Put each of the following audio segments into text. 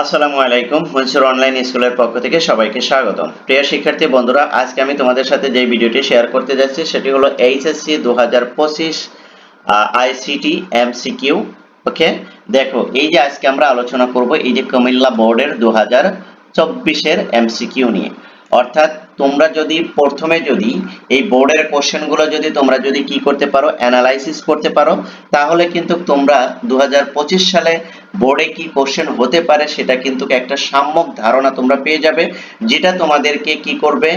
আসসালামু আলাইকুম, মনসুর অনলাইন স্কুলের পক্ষ থেকে সবাইকে স্বাগতম। প্রিয় শিক্ষার্থী, বন্ধুরা, আজকে আমি তোমাদের সাথে যে ভিডিওটি শেয়ার করতে যাচ্ছি, সেটি হলো এইচএসসি দু হাজার পঁচিশ আইসিটি এমসিকিউ ওকে দেখো, এই যে আজকে আমরা আলোচনা করব, এই যে কুমিল্লা বোর্ডের দু হাজার চব্বিশের এমসিকিউ নিয়ে। অর্থাৎ তোমরা যদি প্রথমে যদি এই বোর্ডের কোশ্চেনগুলো যদি তোমরা যদি কি করতে পারো অ্যানালাইসিস করতে পারো, তাহলে কিন্তু তোমরা দু হাজার পঁচিশ সালে বোর্ডে কি কোশ্চেন হতে পারে সেটা কিন্তু একটা সাম্যক ধারণা তোমরা পেয়ে যাবে, যেটা তোমাদেরকে কি করবে?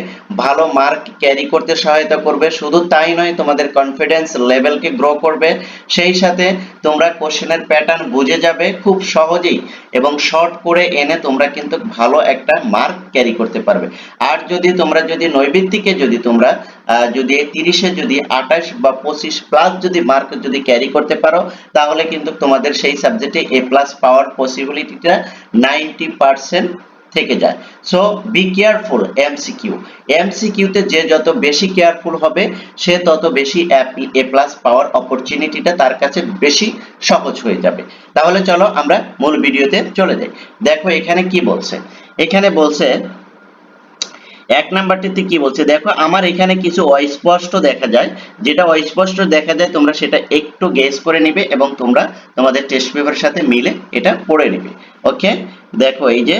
ভালো মার্ক ক্যারি করতে সহায়তা করবে, শুধু তাই নয়, তোমাদের কনফিডেন্স লেভেলকে গ্রো করবে। সেই সাথে তোমরা কোশ্চেনের প্যাটার্ন বুঝে যাবে খুব সহজেই এবং শর্ট করে এনে তোমরা কিন্তু ভালো একটা মার্ক ক্যারি করতে পারবে। আর যদি তোমরা যদি নৈবিত্তিকে যদি তোমরা যদি তিরিশে, যদি আঠাশ বা পঁচিশ প্লাস যদি মার্ক যদি ক্যারি করতে পারো, তাহলে কিন্তু তোমাদের সেই সাবজেক্টে এ প্লাস পাওয়ার পসিবিলিটিটা নাইনটি পার্সেন্ট থেকে যায়। সো বি কেয়ারফুল এমসিকিউ এমসিকিউতে যে যত বেশি কেয়ারফুল হবে, সে তত বেশি এ প্লাস পাওয়ার অপরচুনিটিটা তার কাছে বেশি সহজ হয়ে যাবে। তাহলে চলো আমরা মূল ভিডিওতে চলে যাই। দেখো এখানে কি বলছে? এখানে বলছে এক নাম্বারটিতে কি বলছে? দেখো, আমার এখানে কিছু অস্পষ্ট দেখা যায়। যেটা অস্পষ্ট দেখা যায়, তোমরা সেটা একটু গেস করে নিবে এবং তোমরা তোমাদের টেস্ট পেপারের সাথে মিলে এটা পড়ে নিবে। ওকে দেখো, এই যে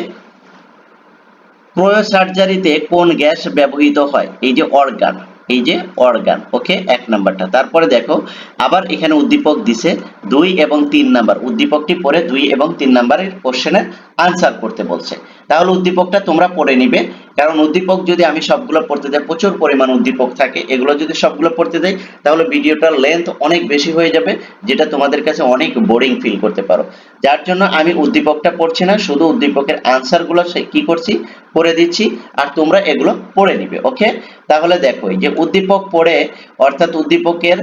ক্রয় সার্জারিতে কোন গ্যাস ব্যবহৃত হয়? এই যে অর্গান, এই যে অর্গান ওকে এক নাম্বারটা। তারপরে দেখো, আবার এখানে উদ্দীপক দিছে দুই এবং তিন নাম্বার। উদ্দীপকটি পরে দুই এবং তিন নাম্বারের কোশ্চেনের আনসার করতে বলছে। তাহলে উদ্দীপকটা তোমরা পড়ে নিবে। কারণ উদ্দীপক যদি আমি সবগুলো পড়তে যাই, প্রচুর পরিমাণ উদ্দীপক থাকে। এগুলো যদি সবগুলো পড়তে যাই, তাহলে ভিডিওটার লেন্থ অনেক বেশি হয়ে যাবে, যেটা তোমাদের কাছে অনেক বোরিং ফিল করতে পারো। যার জন্য আমি উদ্দীপকটা পড়ছি না, শুধু উদ্দীপকের আনসারগুলো কি করছি, পড়ে দিচ্ছি, আর তোমরা এগুলো পড়ে নিবে ওকে তাহলে দেখো যে উদ্দীপক পড়ে, অর্থাৎ উদ্দীপকের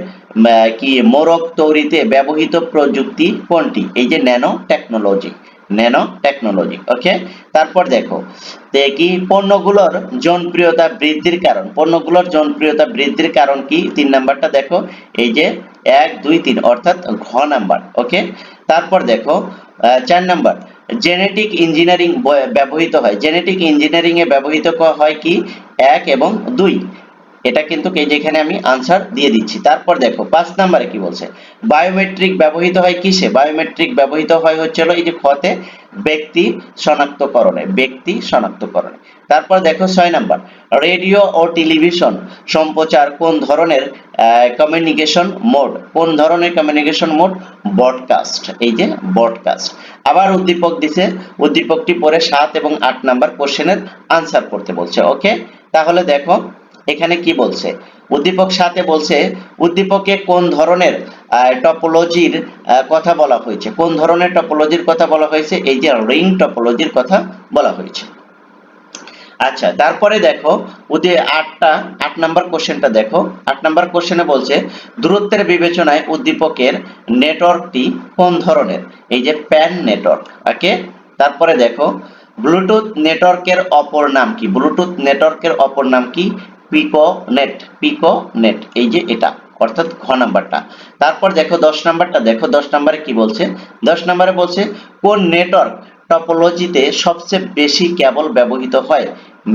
কি মোরক তৈরিতে ব্যবহৃত প্রযুক্তি কোনটি? এই যে nano technology. Nano technology, okay? তারপর দেখো কি পণ্যগুলোর জনপ্রিয়তা বৃদ্ধির কারণ? পণ্যগুলোর জনপ্রিয়তা বৃদ্ধির কারণ কি? তিন নাম্বারটা দেখো, এই যে এক, দুই, তিন, অর্থাৎ ঘ নাম্বার, ওকে? তারপর দেখো চার নাম্বার, জেনেটিক ইঞ্জিনিয়ারিং ব্যবহৃত হয়। জেনেটিক ইঞ্জিনিয়ারিং এ ব্যবহৃত হয় কি? এক এবং দুই। এটা কিন্তু এই যে এখানে আমি আনসার দিয়ে দিচ্ছি। তারপর দেখো, পাঁচ নাম্বারে কি বলছে? বায়োমেট্রিক ব্যবহৃত হয় কিসে? বায়োমেট্রিক ব্যবহৃত হয় হচ্ছিল এই যে খতে ব্যক্তি শনাক্তকরণে ব্যক্তি শনাক্তকরণে। তারপর দেখো ছয় নাম্বার রেডিও ও টেলিভিশন সম্প্রচার কোন ধরনের কমিউনিকেশন মোড কোন ধরনের কমিউনিকেশন মোড ব্রডকাস্ট এই যে ব্রডকাস্ট আবার উদ্দীপক দিছে, উদ্দীপকটি পরে সাত এবং আট নাম্বার কোশ্চেনের আনসার করতে বলছে ওকে তাহলে দেখো এখানে কি বলছে? উদ্দীপক সাথে বলছে, উদ্দীপকে কোন ধরনের টপোলজির কথা বলা হয়েছে? কোন ধরনের টপোলজির কথা বলা হয়েছে? এই যে রিং টপোলজির কথা বলা হয়েছে। আচ্ছা তারপরে দেখো ওদের আটটা, আট নাম্বার কোশ্চেনটা দেখো। আট নাম্বার কোশ্চেনে বলছে, দূরত্বের বিবেচনায় উদ্দীপকের নেটওয়ার্কটি কোন ধরনের? এই যে প্যান নেটওয়ার্ক, ওকে? তারপরে দেখো, ব্লুটুথ নেটওয়ার্কের অপর নাম কি? ব্লুটুথ নেটওয়ার্কের অপর নাম কি? পিকো নেট এই যে এটা, অর্থাৎ ঘ নাম্বারটা। তারপর দেখো দশ নাম্বারটা, দেখো দশ নাম্বারে কি বলছে? দশ নাম্বারে বলছে, কোন নেটওয়ার্ক টপোলজিতে সবচেয়ে বেশি কেবল ব্যবহৃত হয়?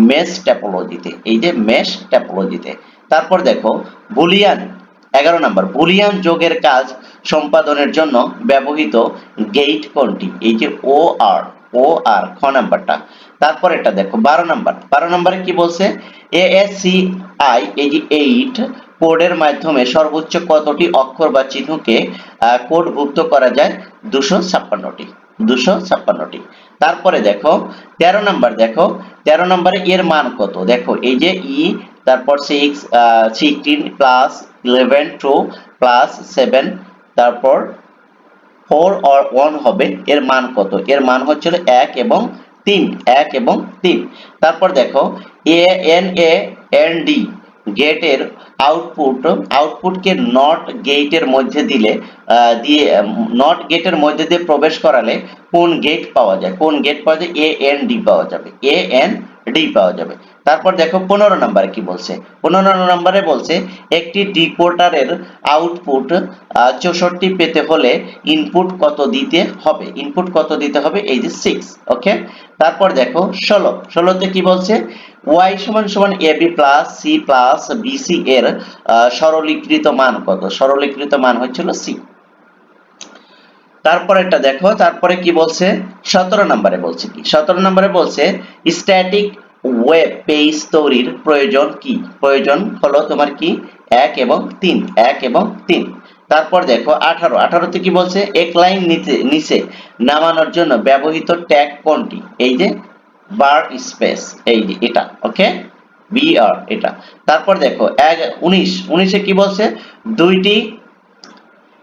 মেশ টপোলজিতে এই যে মেশ টপোলজিতে তারপর দেখো বুলিয়ান এগারো নাম্বার বুলিয়ান যোগের কাজ সম্পাদনের জন্য ব্যবহৃত গেট কোনটি? এই যে ও আর ও আর খ নাম্বারটা। তারপর এটা দেখো, বারো নাম্বার। বারো নাম্বারে কি বলছে? এএসসি আই এই যে এইট কোডের মাধ্যমে সর্বোচ্চ কতটি অক্ষর বা চিহ্নকে কোডভুক্ত করা যায়? দুশো ছাপ্পান্নটি। দুশো ছাপ্পান্নটি। তারপরে দেখো, তেরো নাম্বার দেখো, তেরো নম্বরে এর মান কত? দেখো, এই যে ই তারপর six sixteen plus eleven two plus seven তারপর ফোর অর ওয়ান হবে, এর মান কত? এর মান হচ্ছিল এক এবং তিন, এক এবং তিন। তারপর দেখো, A, N A, N, D, গেটের আউটপুট আউটপুটকে নট গেটের মধ্যে দিলে দিয়ে নট গেটের মধ্যে দিয়ে প্রবেশ করালে কোন গেট পাওয়া যায়? কোন গেট পাওয়া যায়? এ, এন, ডি পাওয়া যাবে। এ, এন, ডি পাওয়া যাবে। তারপর দেখো পনেরো নম্বরে কি বলছে? পনেরো নম্বরে বলছে, একটি ডিকোডারের আউটপুট চৌষট্টি পেতে হলে ইনপুট কত দিতে হবে? ইনপুট কত দিতে হবে? এই যে সিক্স ওকে তারপর দেখো ষোলো। ষোলোতে কি বলছে? ওয়াই সমান সমান A B plus C plus BC এর সরলীকৃত মান কত? সরলীকৃত মান হচ্ছিল সি তারপরেরটা দেখো, তারপরে কি বলছে? সতেরো নম্বরে বলছে কি? সতেরো নম্বরে বলছে স্ট্যাটিক ওয়েব পেজ তৈরির প্রয়োজন কি? প্রয়োজন হলো তোমার কি? এক এবং তিন, এক এবং তিন। তারপর দেখো আঠারো। আঠারোতে কি বলছে? এক লাইন নিচে নিচে নামানোর জন্য ব্যবহৃত ট্যাগ কোনটি? এই যে, বার স্পেস, এই যে এটা, ওকে? বিআর, এটা। তারপর দেখো, এক, উনিশ। উনিশে কি বলছে? দুইটি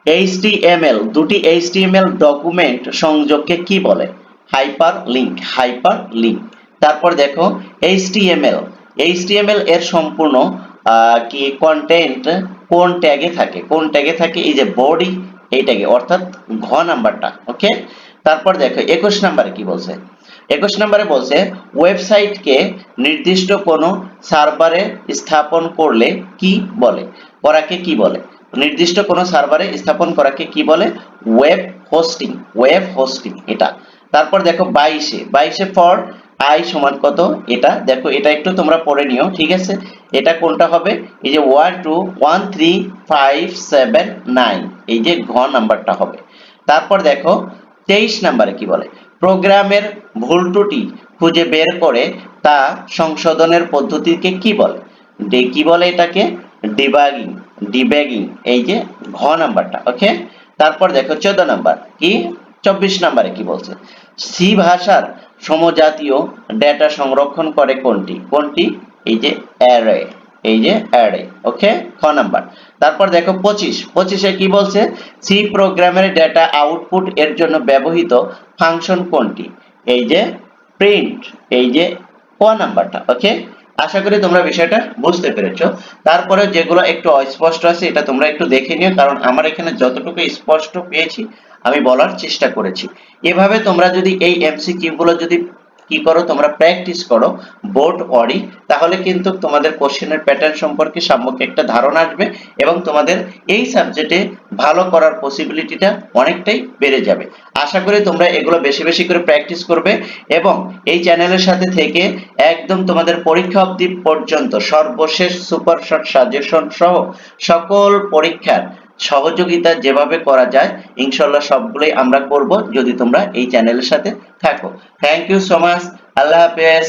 HTML দুটি HTML ডকুমেন্ট সংযোগকে কি বলে? হাইপার লিংক হাইপার লিংক তারপর দেখো HTML HTML এর সম্পূর্ণ কি কন্টেন্ট কোন ট্যাগে থাকে? কোন ট্যাগে থাকে? এই যে বডি এই ট্যাগে অর্থাৎ ঘ নাম্বারটা ওকে তারপর দেখো একুশ নাম্বারে কি বলছে? একুশ নম্বরে বলছে ওয়েবসাইটকে নির্দিষ্ট কোনো সার্ভারে স্থাপন করলে কি বলে? করাকে কি বলে? নির্দিষ্ট কোনো সার্ভারে স্থাপন করাকে কি বলে? ওয়েব হোস্টিং ওয়েব হোস্টিং এটা। তারপর দেখো বাইশে বাইশে ফর আই সমান কত? এটা, দেখো, এটা একটু তোমরা পড়ে নিও, ঠিক আছে? এটা কোনটা হবে? এই যে one two one three five seven nine এই যে ঘ নাম্বারটা হবে। তারপর দেখো, তেইশ নাম্বারে কি বলে? প্রোগ্রামের ভুল ত্রুটি খুঁজে বের করে তা সংশোধনের পদ্ধতিকে কি বলে? ডে কি বলে এটাকে? ডিবাগিং ডিব্যাগিং এই যে ঘ নাম্বারটা, ওকে? তারপর দেখো, চোদ্দ নাম্বার, কি? চব্বিশ নাম্বারে কি বলছে? সি ভাষার সমজাতীয় ডেটা সংরক্ষণ করে কোনটি? কোনটি? এই যে অ্যারে এই যে অ্যারে ওকে খ নাম্বার। তারপর দেখো পঁচিশ। পঁচিশে কি বলছে? সি প্রোগ্রামের ডেটা আউটপুট এর জন্য ব্যবহৃত ফাংশন কোনটি? এই যে প্রিন্ট এই যে ক নাম্বারটা ওকে আশা করি তোমরা বিষয়টা বুঝতে পেরেছ। তারপরে যেগুলো একটু অস্পষ্ট আছে, এটা তোমরা একটু দেখে নিও, কারণ আমার এখানে যতটুকু স্পষ্ট পেয়েছি আমি বলার চেষ্টা করেছি। এভাবে তোমরা যদি এই এমসিকিউ গুলো যদি কি করো, তোমরা প্র্যাকটিস করো বোর্ড অডি তাহলে কিন্তু তোমাদের কোশ্চেনের প্যাটার্ন সম্পর্কে সাম্যক একটা ধারণা আসবে এবং তোমাদের এই সাবজেক্টে ভালো করার পসিবিলিটিটা অনেকটাই বেড়ে যাবে। আশা করি তোমরা এগুলো বেশি বেশি করে প্র্যাকটিস করবে এবং এই চ্যানেলের সাথে থেকে একদম তোমাদের পরীক্ষা অবধি পর্যন্ত সর্বশেষ সুপার সাজেশন সহ সকল পরীক্ষার সহযোগিতা যেভাবে করা যায় ইনশাল্লাহ সবগুলোই আমরা করব যদি তোমরা এই চ্যানেলের সাথে থাকো। থ্যাংক ইউ সো মাচ আল্লাহ হাফেজ।